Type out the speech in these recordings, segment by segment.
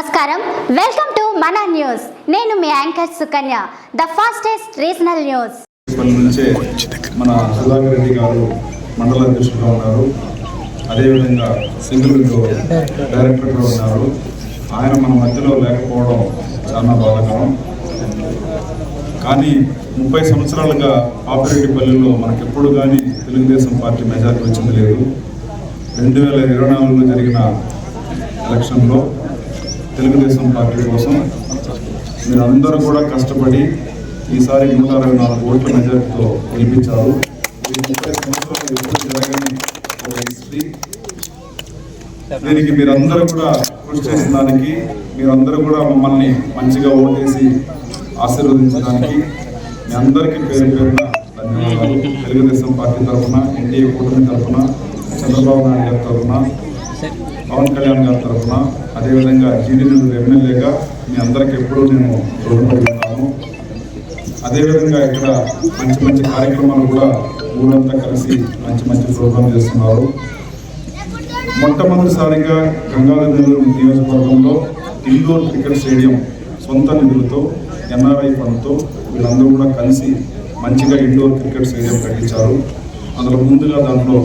నమస్కారం. Welcome to మన news నేను మీ anchor Sukanya the fastest regional news మన సుధాకర్ రెడ్డి గారు మండల అధ్యక్షుడుగా ఉన్నారు. అదేవిధంగా సింగిల్ విండో డైరెక్టర్గా ఉన్నారు. ఆయన మన మధ్యలో లేకపోవడం చాలా బాధాకరం. కానీ ముప్పై సంవత్సరాలుగా పాపిరెడ్డిపల్లిలో మనకెప్పుడు కానీ తెలుగుదేశం పార్టీ మెజార్టీ వచ్చింది లేదు. రెండు వేల ఇరవై నాలుగులో జరిగిన ఎలక్షన్లో తెలుగుదేశం పార్టీ కోసం మీరందరూ కూడా కష్టపడి ఈసారి నూట అరవై నాలుగు ఓట్ల మెజార్టీతో గెలిపించారు. ముప్పై సంవత్సరాలు ఎప్పుడు జరగని ఒక హిస్టరీ. దీనికి మీరందరూ కూడా కృషి చేసిన దానికి మీరందరూ కూడా మమ్మల్ని మంచిగా ఓటేసి ఆశీర్వదించడానికి మీ అందరికీ పేరు పేరున ధన్యవాదాలు. తెలుగుదేశం పార్టీ తరఫున ఎన్డీఏ కూటమి తరఫున చంద్రబాబు నాయుడు గారి తరఫున. పవన్ కళ్యాణ్ గారి తరఫున అదేవిధంగా జీడీనగర్ ఎమ్మెల్యేగా మీ అందరికి ఎప్పుడూ నేను రుణపడి అదేవిధంగా ఇక్కడ మంచి మంచి కార్యక్రమాలు కూడా ఊరంతా కలిసి మంచి మంచి ప్రోగ్రాం చేస్తున్నారు. మొట్టమొదటిసారిగా గంగాధర్ నెల్లూరు నియోజకవర్గంలో ఇండోర్ క్రికెట్ స్టేడియం సొంత నిధులతో ఎన్ఆర్ఐ ఫండ్తో వీళ్ళందరూ కూడా కలిసి మంచిగా ఇండోర్ క్రికెట్ స్టేడియం కట్టించారు. అందులో ముందుగా దాంట్లో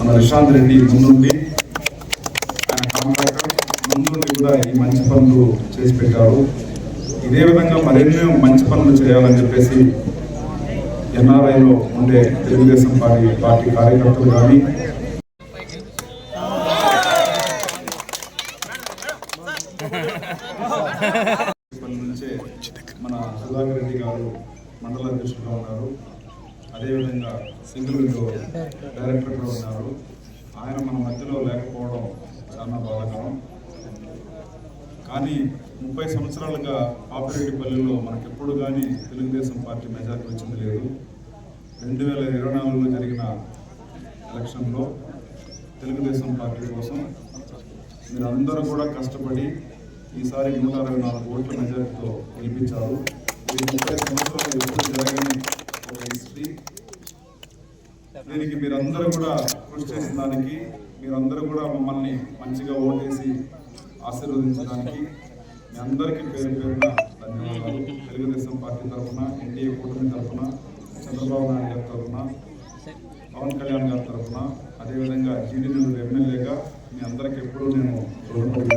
మన రిషాంత్ రెడ్డి ముందుండి ఆయన కాంట్రాక్టర్ ముందుండి కూడా ఈ మంచి పనులు చేసి పెట్టారు. ఇదే విధంగా మరెన్నో మంచి పనులు చేయాలని చెప్పేసి ఎన్ఆర్ఐలో ఉండే తెలుగుదేశం పార్టీ పార్టీ కార్యకర్తలు కానీ నుంచే మన సుధాకర్ రెడ్డి గారు మండల అధ్యక్షులుగా ఉన్నారు. అదేవిధంగా సింగిల్ విండో డైరెక్టర్గా ఉన్నారు. ఆయన మన మధ్యలో లేకపోవడం చాలా బాధాకరం. కానీ ముప్పై సంవత్సరాలుగా పాపిరెడ్డిపల్లిలో మనకెప్పుడు కానీ తెలుగుదేశం పార్టీ మెజార్టీ వచ్చింది లేదు. రెండు వేల ఇరవై నాలుగులో జరిగిన ఎలక్షన్లో తెలుగుదేశం పార్టీ కోసం మీరందరూ కూడా కష్టపడి ఈసారి నూట అరవై నాలుగు ఓట్ల మెజార్టీతో గెలిపించారు. ఈ ముప్పై సంవత్సరాలు ఎప్పుడు జరగని ఒక హిస్టరీ. దీనికి మీరందరూ కూడా కృషి చేసిన దానికి మీరందరూ కూడా మమ్మల్ని మంచిగా ఓటేసి ఆశీర్వదించడానికి మీ అందరికీ పేరు పేరున ధన్యవాదాలు. తెలుగుదేశం పార్టీ తరఫున ఎన్డీఏ కూటమి తరఫున చంద్రబాబు నాయుడు గారి తరఫున పవన్ కళ్యాణ్ గారి తరఫున అదేవిధంగా జీడీనగర్ ఎమ్మెల్యేగా మీ అందరికి ఎప్పుడూ నేను రుణపడి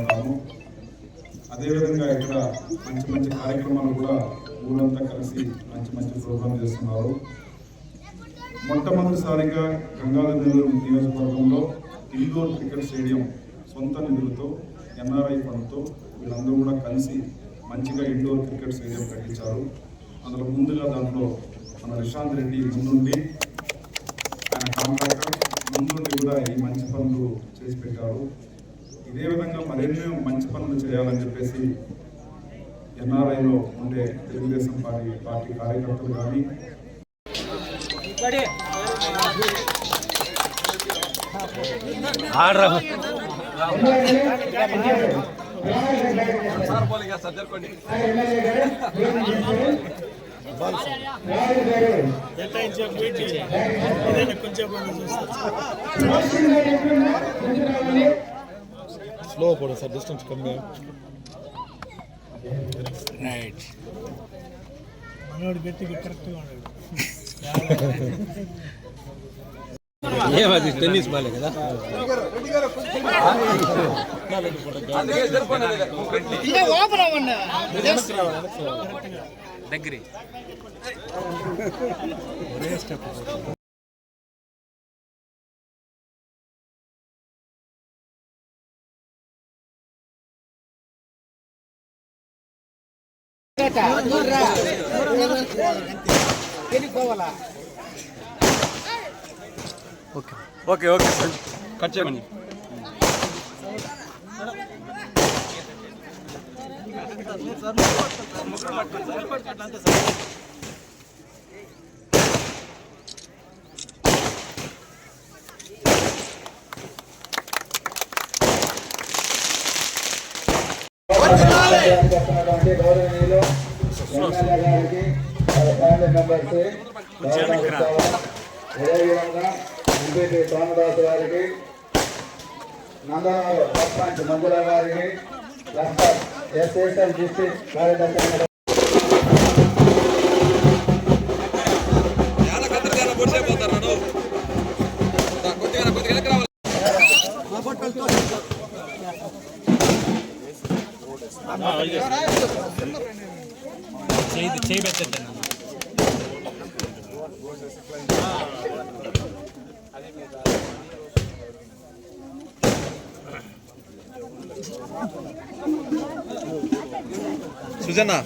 అదేవిధంగా ఇక్కడ మంచి మంచి కార్యక్రమాలు కూడా ఊరంతా కలిసి మంచి మంచి ప్రోగ్రాం చేస్తున్నారు. మొట్టమొదటిసారిగా గంగాధర నెల్లూరు నియోజకవర్గంలో ఇండోర్ క్రికెట్ స్టేడియం సొంత నిధులతో ఎన్ఆర్ఐ ఫండ్తో వీళ్ళందరూ కూడా కలిసి మంచిగా ఇండోర్ క్రికెట్ స్టేడియం కట్టించారు. అందులో ముందుగా దాంట్లో మన నిశాంత్ రెడ్డి ముందుండి ఆయన కాంట్రాక్టర్ ముందుండి కూడా ఈ మంచి పనులు చేసి పెట్టారు. ఇదే విధంగా మరెన్నో మంచి పనులు చేయాలని చెప్పేసి ఎన్ఆర్ఐలో ఉండే తెలుగుదేశం పార్టీ పార్టీ కార్యకర్తలు కానీ స్లో పడు సార్ డిస్టెన్స్ కಮ್ಮಿ రైట్ మనోడు గట్టిగా కరెక్ట్గా ఉన్నాడు. ఏమది టెన్నిస్ బాలే కదా దగ్గరి ఓకే. ఓకే సార్ కట్ చేయమని. గౌరవనీయులు ఎమ్మెల్యే గారికి ఫ్యామిలీ మెంబర్స్ అదేవిధంగా ఎంపీటీ సోమదాసు గారికి నందనూరు సర్పంచ్ మంజుల గారికి లక్టర్ ఎస్ఎస్ఎల్ డిస్టిక్ కార్యదర్శి చేయి చేయి పెట్టండి 수잔아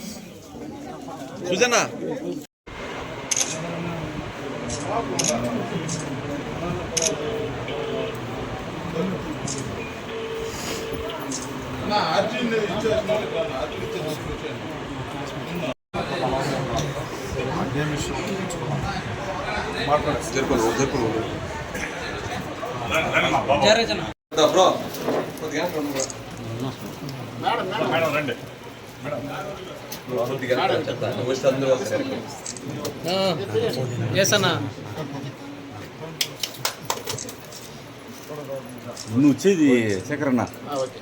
수잔아 నా ఆర్జీని ఇచ్చేసిన ఆర్జీ ఇచ్చేసి మాట్లాడారు బ్రో ఎస్ అన్న నువ్వు వచ్చేది శేఖరన్న ఓకే